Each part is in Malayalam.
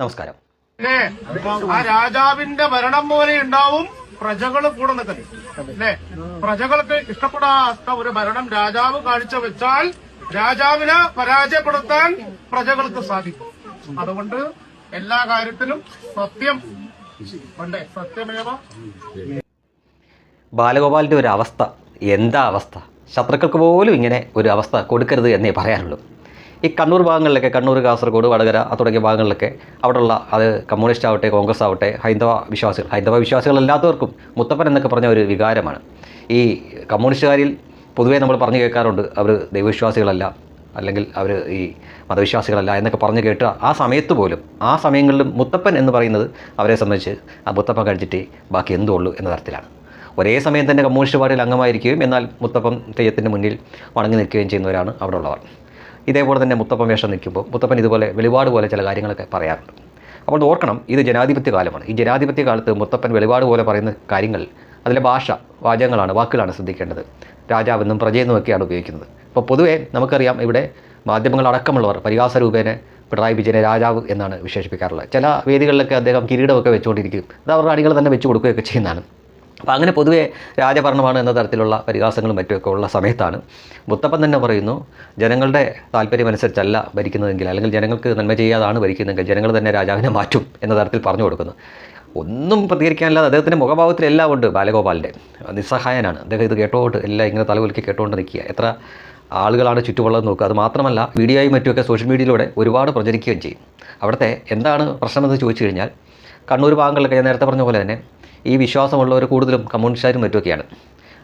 നമസ്കാരം. ആ രാജാവിന്റെ ഭരണം പോലെ ഉണ്ടാവും പ്രജകൾ കൂടെ നിൽക്കുന്നത് അല്ലേ? പ്രജകൾക്ക് ഇഷ്ടപ്പെടാത്ത ഒരു ഭരണം രാജാവ് കാഴ്ചവെച്ചാൽ രാജാവിനെ പരാജയപ്പെടുത്താൻ പ്രജകൾക്ക് സാധിക്കും. അതുകൊണ്ട് എല്ലാ കാര്യത്തിലും സത്യം പണ്ടേ സത്യമേവ? ബാലഗോപാലിന്റെ ഒരു അവസ്ഥ. എന്താ അവസ്ഥ? ശത്രുക്കൾക്ക് പോലും ഇങ്ങനെ ഒരു അവസ്ഥ കൊടുക്കരുത് എന്നേ പറയാനുള്ളൂ. ഈ കണ്ണൂർ ഭാഗങ്ങളിലൊക്കെ കണ്ണൂർ കാസർഗോഡ് വടകര തുടങ്ങിയ ഭാഗങ്ങളിലൊക്കെ അവിടെയുള്ള അത് കമ്മ്യൂണിസ്റ്റ് ആവട്ടെ കോൺഗ്രസ് ആവട്ടെ ഹൈന്ദവ വിശ്വാസികൾ ഹൈന്ദവ വിശ്വാസികളല്ലാത്തവർക്കും മുത്തപ്പൻ എന്നൊക്കെ പറഞ്ഞ ഒരു വികാരമാണ്. ഈ കമ്മ്യൂണിസ്റ്റുകാരിൽ പൊതുവേ നമ്മൾ പറഞ്ഞു കേൾക്കാറുണ്ട് അവർ ദൈവവിശ്വാസികളല്ല അല്ലെങ്കിൽ അവർ ഈ മതവിശ്വാസികളല്ല എന്നൊക്കെ പറഞ്ഞു കേട്ട ആ സമയത്ത് പോലും ആ സമയങ്ങളിലും മുത്തപ്പൻ എന്ന് പറയുന്നത് അവരെ സംബന്ധിച്ച് ആ മുത്തപ്പൻ കഴിച്ചിട്ട് ബാക്കി എന്തോ ഉള്ളൂ എന്ന തരത്തിലാണ്. ഒരേ സമയം തന്നെ കമ്മ്യൂണിസ്റ്റ് പാർട്ടിയിൽ അംഗമായിരിക്കുകയും എന്നാൽ മുത്തപ്പൻ തെയ്യത്തിന്റെ മുന്നിൽ വണങ്ങി നിൽക്കുകയും ചെയ്യുന്നവരാണ് അവിടെ ഉള്ളവർ ഇതേപോലെ തന്നെ മുത്തപ്പൻ വേഷം നിൽക്കുമ്പോൾ മുത്തപ്പൻ ഇതുപോലെ വെളിപാട് പോലെ ചില കാര്യങ്ങളൊക്കെ പറയാറുണ്ട്. അപ്പോൾ ഓർക്കണം ഇത് ജനാധിപത്യ കാലമാണ്. ഈ ജനാധിപത്യ കാലത്ത് മുത്തപ്പൻ വെളിപാട് പോലെ പറയുന്ന കാര്യങ്ങൾ അതിലെ ഭാഷ വാചകങ്ങളാണ് വാക്കുകളാണ് ശ്രദ്ധിക്കേണ്ടത്. രാജാവെന്നും പ്രജയെന്നും ഒക്കെയാണ് ഉപയോഗിക്കുന്നത്. അപ്പോൾ പൊതുവേ നമുക്കറിയാം ഇവിടെ മാധ്യമങ്ങളടക്കമുള്ളവർ പരിഹാസ രൂപേനെ പിണറായി വിജയനെ രാജാവ് എന്നാണ് വിശേഷിപ്പിക്കാറുള്ളത്. ചില വേദികളിലൊക്കെ അദ്ദേഹം കിരീടമൊക്കെ വെച്ചുകൊണ്ടിരിക്കും. അത് അവരുടെ അണികൾ തന്നെ വെച്ച് കൊടുക്കുകയൊക്കെ ചെയ്യുന്നതാണ്. അപ്പോൾ അങ്ങനെ പൊതുവേ രാജഭരണമാണ് എന്ന തരത്തിലുള്ള പരിഹാസങ്ങളും മറ്റുമൊക്കെ ഉള്ള സമയത്താണ്. മുത്തപ്പൻ തന്നെ പറയുന്നു ജനങ്ങളുടെ താല്പര്യമനുസരിച്ചല്ല ഭരിക്കുന്നതെങ്കിൽ അല്ലെങ്കിൽ ജനങ്ങൾക്ക് നന്മ ചെയ്യാതാണ് ഭരിക്കുന്നതെങ്കിൽ ജനങ്ങൾ തന്നെ രാജാവിനെ മാറ്റും എന്ന തരത്തിൽ പറഞ്ഞു കൊടുക്കുന്നു. ഒന്നും പ്രതികരിക്കാനില്ലാതെ അദ്ദേഹത്തിന്റെ മുഖഭാവത്തിലെല്ലാം ഉണ്ട് ബാലഗോപാലിന്റെ നിസ്സഹായനാണ്. അദ്ദേഹം ഇത് കേട്ടോണ്ട് എല്ലാം ഇങ്ങനെ തലകുലുക്കി കേട്ടുകൊണ്ട് നിൽക്കുക. എത്ര ആളുകളാണ് ചുറ്റുമുള്ളത് നോക്കുക. അത് മാത്രമല്ല വീഡിയോയും മറ്റുമൊക്കെ സോഷ്യൽ മീഡിയയിലൂടെ ഒരുപാട് പ്രചരിക്കുകയും ചെയ്യും. അവിടുത്തെ എന്താണ് പ്രശ്നമെന്ന് ചോദിച്ചു കഴിഞ്ഞാൽ കണ്ണൂർ ഭാഗങ്ങളിലൊക്കെ ഞാൻ നേരത്തെ പറഞ്ഞ പോലെ തന്നെ ഈ വിശ്വാസമുള്ളവർ കൂടുതലും കമ്മ്യൂണിസ്റ്റുകാരും മറ്റുമൊക്കെയാണ്.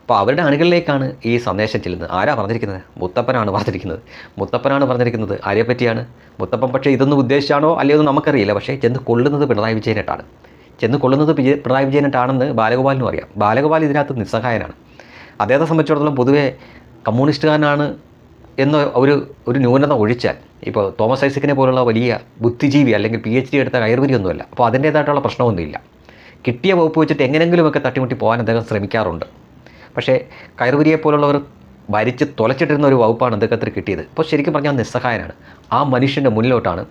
അപ്പോൾ അവരുടെ അണികളിലേക്കാണ് ഈ സന്ദേശം ചെല്ലുന്നത്. ആരാ പറഞ്ഞിരിക്കുന്നത്? മുത്തപ്പനാണ് പറഞ്ഞിരിക്കുന്നത്. മുത്തപ്പനാണ് പറഞ്ഞിരിക്കുന്നത് ആരെ പറ്റിയാണ് മുത്തപ്പൻ പക്ഷേ ഇതൊന്നും ഉദ്ദേശിച്ചാണോ അല്ലയോ എന്ന് നമുക്കറിയില്ല. പക്ഷേ ചെന്ന് കൊള്ളുന്നത് പിണറായി വിജയനായിട്ടാണ്. ചെന്ന് കൊള്ളുന്നത് പിണറായി വിജയനായിട്ടാണെന്ന് ബാലഗോപാലിനും അറിയാം. ബാലഗോപാൽ ഇതിനകത്ത് നിസ്സഹായനാണ്. അദ്ദേഹത്തെ സംബന്ധിച്ചിടത്തോളം പൊതുവേ കമ്മ്യൂണിസ്റ്റുകാരനാണ് എന്ന ഒരു ഒരു ന്യൂനത ഒഴിച്ചാൽ ഇപ്പോൾ തോമസ് ഐസക്കിനെ പോലുള്ള വലിയ ബുദ്ധിജീവി അല്ലെങ്കിൽ പി എച്ച് ഡി എടുത്ത കയറുവരിയൊന്നുമല്ല അപ്പോൾ അതിന്റേതായിട്ടുള്ള പ്രശ്നമൊന്നുമില്ല. കിട്ടിയ വകുപ്പ് വെച്ചിട്ട് എങ്ങനെങ്കിലുമൊക്കെ തട്ടിമുട്ടി പോകാൻ അദ്ദേഹം ശ്രമിക്കാറുണ്ട്. പക്ഷേ കയറുപുരിയെ പോലുള്ളവർ വരിച്ച് തുലച്ചിട്ടിരുന്ന ഒരു വകുപ്പാണ് അദ്ദേഹത്തിന് കിട്ടിയത്. അപ്പോൾ ശരിക്കും പറഞ്ഞാൽ നിസ്സഹായനാണ്. ആ മനുഷ്യന്റെ മുന്നിലോട്ടാണ്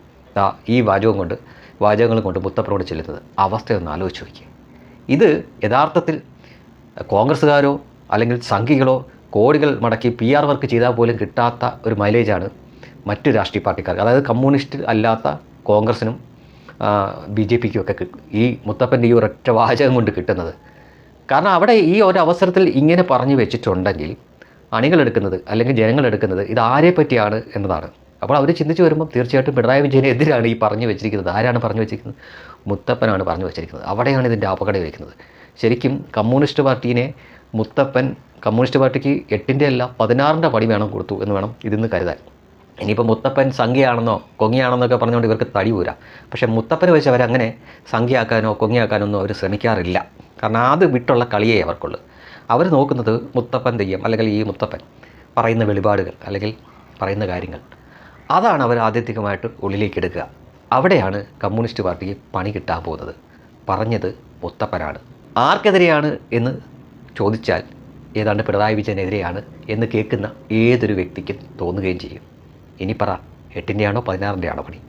ഈ വാചകം കൊണ്ട് വാചകങ്ങൾ കൊണ്ട് മുത്തപ്പനോട് ചെല്ലുന്നത്. അവസ്ഥയൊന്ന് ആലോചിച്ച് നോക്കി ഇത് യഥാർത്ഥത്തിൽ കോൺഗ്രസ്സുകാരോ അല്ലെങ്കിൽ സംഘികളോ കോടികൾ മടക്കി പി ആർ വർക്ക് ചെയ്താൽ പോലും കിട്ടാത്ത ഒരു മൈലേജാണ് മറ്റു രാഷ്ട്രീയ പാർട്ടിക്കാർക്ക്. അതായത് കമ്മ്യൂണിസ്റ്റ് അല്ലാത്ത കോൺഗ്രസിനും ബി ജെ പിക്കും ഒക്കെ ഈ മുത്തപ്പന്റെ ഈ ഒരൊറ്റ വാചകം കൊണ്ട് കിട്ടുന്നത്. കാരണം അവിടെ ഈ ഒരു അവസരത്തിൽ ഇങ്ങനെ പറഞ്ഞു വെച്ചിട്ടുണ്ടെങ്കിൽ അണികളെടുക്കുന്നത് അല്ലെങ്കിൽ ജനങ്ങളെടുക്കുന്നത് ഇത് ആരെ പറ്റിയാണ് എന്നതാണ്. അപ്പോൾ അവർ ചിന്തിച്ച് വരുമ്പോൾ തീർച്ചയായിട്ടും പിണറായി വിജയനെതിരാണ് ഈ പറഞ്ഞു വെച്ചിരിക്കുന്നത്. ആരാണ് പറഞ്ഞു വെച്ചിരിക്കുന്നത്? മുത്തപ്പനാണ് പറഞ്ഞു വെച്ചിരിക്കുന്നത്. അവിടെയാണ് ഇതിന്റെ അപകടം വയ്ക്കുന്നത്. ശരിക്കും കമ്മ്യൂണിസ്റ്റ് പാർട്ടീനെ മുത്തപ്പൻ കമ്മ്യൂണിസ്റ്റ് പാർട്ടിക്ക് എട്ടിന്റെ അല്ല പതിനാറിന്റെ പടി വേണം കൊടുത്തു എന്ന് വേണം ഇതിന്ന് കരുതാൻ. ഇനിയിപ്പോൾ മുത്തപ്പൻ സംഖ്യയാണെന്നോ കൊങ്ങിയാണെന്നൊക്കെ പറഞ്ഞുകൊണ്ട് ഇവർക്ക് തടി ഊരാം. പക്ഷേ മുത്തപ്പനെ വെച്ച് അവരങ്ങനെ സംഖ്യയാക്കാനോ കൊങ്ങിയാക്കാനോ ഒന്നും അവർ ശ്രമിക്കാറില്ല. കാരണം അത് വിട്ടുള്ള കളിയേ അവർക്കുള്ളൂ. അവർ നോക്കുന്നത് മുത്തപ്പൻ തെയ്യം അല്ലെങ്കിൽ ഈ മുത്തപ്പൻ പറയുന്ന വെളിപാടുകൾ അല്ലെങ്കിൽ പറയുന്ന കാര്യങ്ങൾ. അതാണ് അവർ ആത്യന്തികമായിട്ട് ഉള്ളിലേക്ക് എടുക്കുക. അവിടെയാണ് കമ്മ്യൂണിസ്റ്റ് പാർട്ടിക്ക് പണി കിട്ടാൻ പോകുന്നത്. പറഞ്ഞത് മുത്തപ്പനാണ്. ആർക്കെതിരെയാണ് എന്ന് ചോദിച്ചാൽ ഏതാണ്ട് പിണറായി വിജയനെതിരെയാണ് എന്ന് കേൾക്കുന്ന ഏതൊരു വ്യക്തിക്കും തോന്നുകയും ചെയ്യും. ഇനി പറ എട്ടിന്റെയാണോ പതിനാറിന്റെയാണോ പണി?